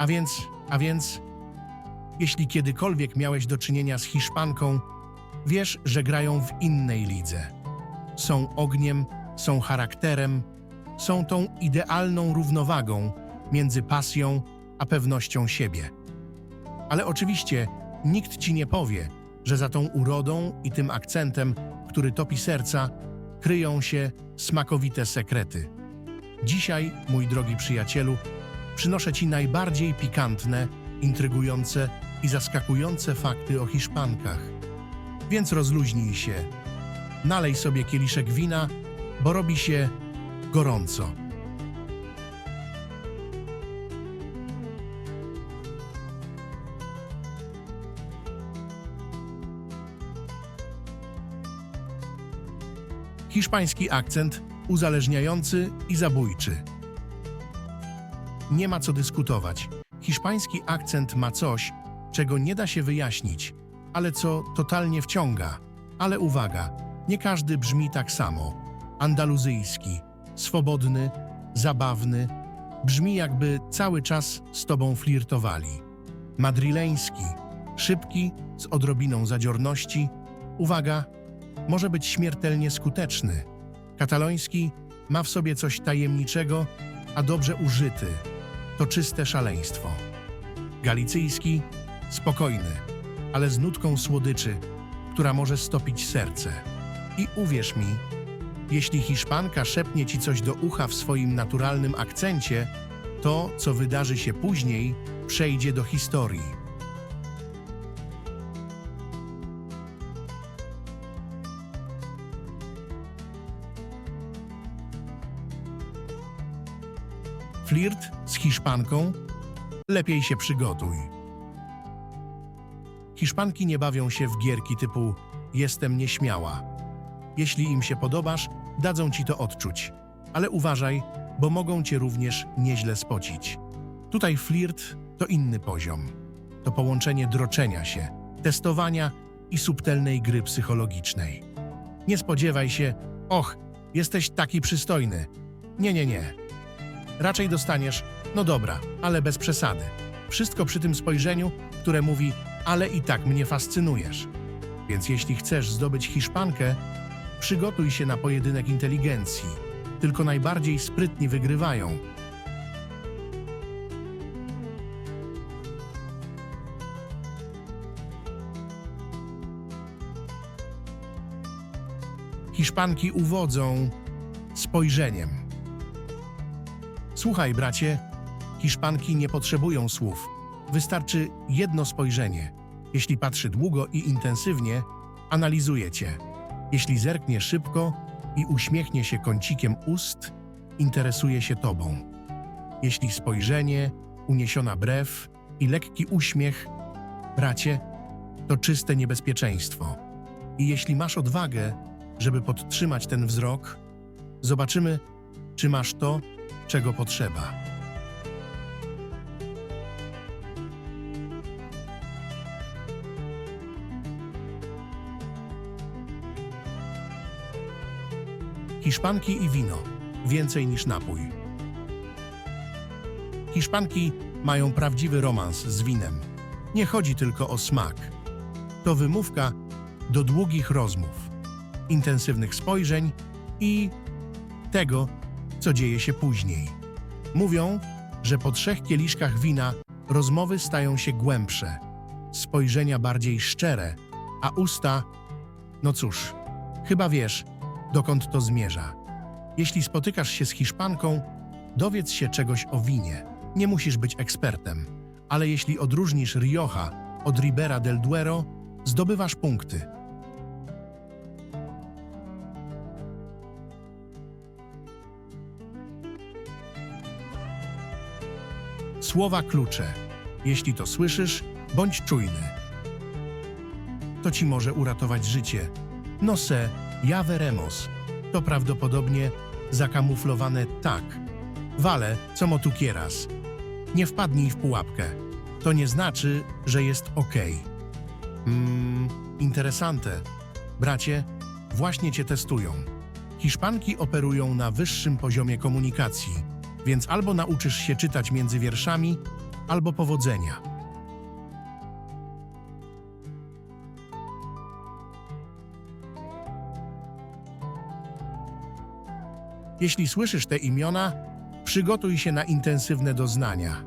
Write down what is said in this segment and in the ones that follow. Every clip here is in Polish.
A więc, a więc, jeśli kiedykolwiek miałeś do czynienia z Hiszpanką, wiesz, że grają w innej lidze. Są ogniem, są charakterem, są tą idealną równowagą między pasją a pewnością siebie. Ale oczywiście nikt ci nie powie, że za tą urodą i tym akcentem, który topi serca, kryją się smakowite sekrety. Dzisiaj, mój drogi przyjacielu, przynoszę ci najbardziej pikantne, intrygujące i zaskakujące fakty o Hiszpankach. Więc rozluźnij się, nalej sobie kieliszek wina, bo robi się gorąco. Hiszpański akcent uzależniający i zabójczy. Nie ma co dyskutować. Hiszpański akcent ma coś, czego nie da się wyjaśnić, ale co totalnie wciąga. Ale uwaga, nie każdy brzmi tak samo. Andaluzyjski, swobodny, zabawny, brzmi jakby cały czas z tobą flirtowali. Madrileński, szybki, z odrobiną zadziorności, uwaga, może być śmiertelnie skuteczny. Kataloński ma w sobie coś tajemniczego, a dobrze użyty. To czyste szaleństwo. Galicyjski spokojny, ale z nutką słodyczy, która może stopić serce. I uwierz mi, jeśli Hiszpanka szepnie ci coś do ucha w swoim naturalnym akcencie, to, co wydarzy się później, przejdzie do historii. Flirt z Hiszpanką? Lepiej się przygotuj. Hiszpanki nie bawią się w gierki typu jestem nieśmiała. Jeśli im się podobasz, dadzą ci to odczuć. Ale uważaj, bo mogą cię również nieźle spocić. Tutaj flirt to inny poziom. To połączenie droczenia się, testowania i subtelnej gry psychologicznej. Nie spodziewaj się, och, jesteś taki przystojny. Nie, nie, nie. Raczej dostaniesz, no dobra, ale bez przesady. Wszystko przy tym spojrzeniu, które mówi, ale i tak mnie fascynujesz. Więc jeśli chcesz zdobyć Hiszpankę, przygotuj się na pojedynek inteligencji. Tylko najbardziej sprytni wygrywają. Hiszpanki uwodzą spojrzeniem. Słuchaj, bracie, Hiszpanki nie potrzebują słów. Wystarczy jedno spojrzenie. Jeśli patrzy długo i intensywnie, analizuje cię. Jeśli zerknie szybko i uśmiechnie się kącikiem ust, interesuje się tobą. Jeśli spojrzenie, uniesiona brew i lekki uśmiech, bracie, to czyste niebezpieczeństwo. I jeśli masz odwagę, żeby podtrzymać ten wzrok, zobaczymy, czy masz to, czego potrzeba. Hiszpanki i wino więcej niż napój. Hiszpanki mają prawdziwy romans z winem. Nie chodzi tylko o smak. To wymówka do długich rozmów, intensywnych spojrzeń i tego, co dzieje się później. Mówią, że po trzech kieliszkach wina rozmowy stają się głębsze, spojrzenia bardziej szczere, a usta, no cóż, chyba wiesz, dokąd to zmierza. Jeśli spotykasz się z Hiszpanką, dowiedz się czegoś o winie. Nie musisz być ekspertem, ale jeśli odróżnisz Rioja od Ribera del Duero, zdobywasz punkty. Słowa klucze. Jeśli to słyszysz, bądź czujny. To ci może uratować życie. No se, ja veremos. To prawdopodobnie zakamuflowane tak. Wale, co mo tu quieras. Nie wpadnij w pułapkę. To nie znaczy, że jest okej. Mmm, interesante. Bracie, właśnie cię testują. Hiszpanki operują na wyższym poziomie komunikacji, więc albo nauczysz się czytać między wierszami, albo powodzenia. Jeśli słyszysz te imiona, przygotuj się na intensywne doznania.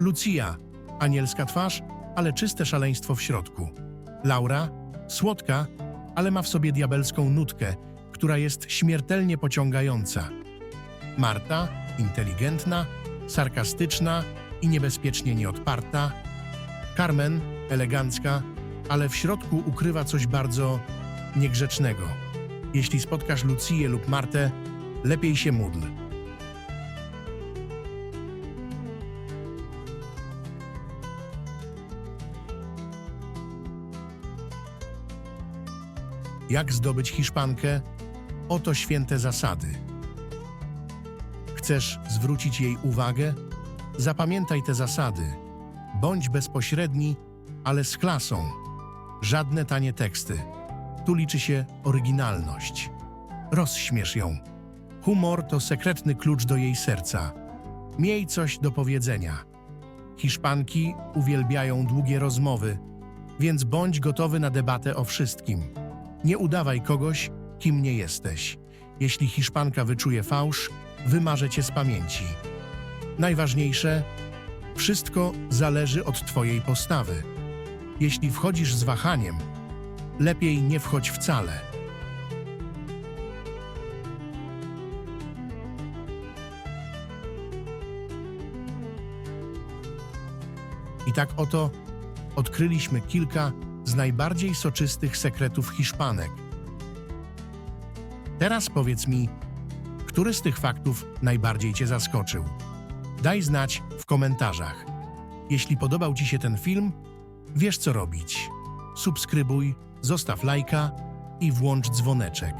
Lucia, anielska twarz, ale czyste szaleństwo w środku. Laura, słodka, ale ma w sobie diabelską nutkę, która jest śmiertelnie pociągająca. Marta, inteligentna, sarkastyczna i niebezpiecznie nieodparta. Carmen, elegancka, ale w środku ukrywa coś bardzo niegrzecznego. Jeśli spotkasz Lucję lub Martę, lepiej się módl. Jak zdobyć Hiszpankę? Oto święte zasady. Chcesz zwrócić jej uwagę? Zapamiętaj te zasady. Bądź bezpośredni, ale z klasą. Żadne tanie teksty. Tu liczy się oryginalność. Rozśmiesz ją. Humor to sekretny klucz do jej serca. Miej coś do powiedzenia. Hiszpanki uwielbiają długie rozmowy, więc bądź gotowy na debatę o wszystkim. Nie udawaj kogoś, kim nie jesteś. Jeśli Hiszpanka wyczuje fałsz, wymarzę cię z pamięci. Najważniejsze, wszystko zależy od twojej postawy. Jeśli wchodzisz z wahaniem, lepiej nie wchodź wcale. I tak oto odkryliśmy kilka z najbardziej soczystych sekretów Hiszpanek. Teraz powiedz mi, który z tych faktów najbardziej Cię zaskoczył? Daj znać w komentarzach. Jeśli podobał Ci się ten film, wiesz co robić. Subskrybuj, zostaw lajka i włącz dzwoneczek,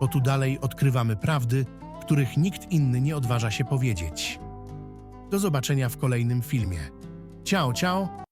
bo tu dalej odkrywamy prawdy, których nikt inny nie odważa się powiedzieć. Do zobaczenia w kolejnym filmie. Ciao, ciao!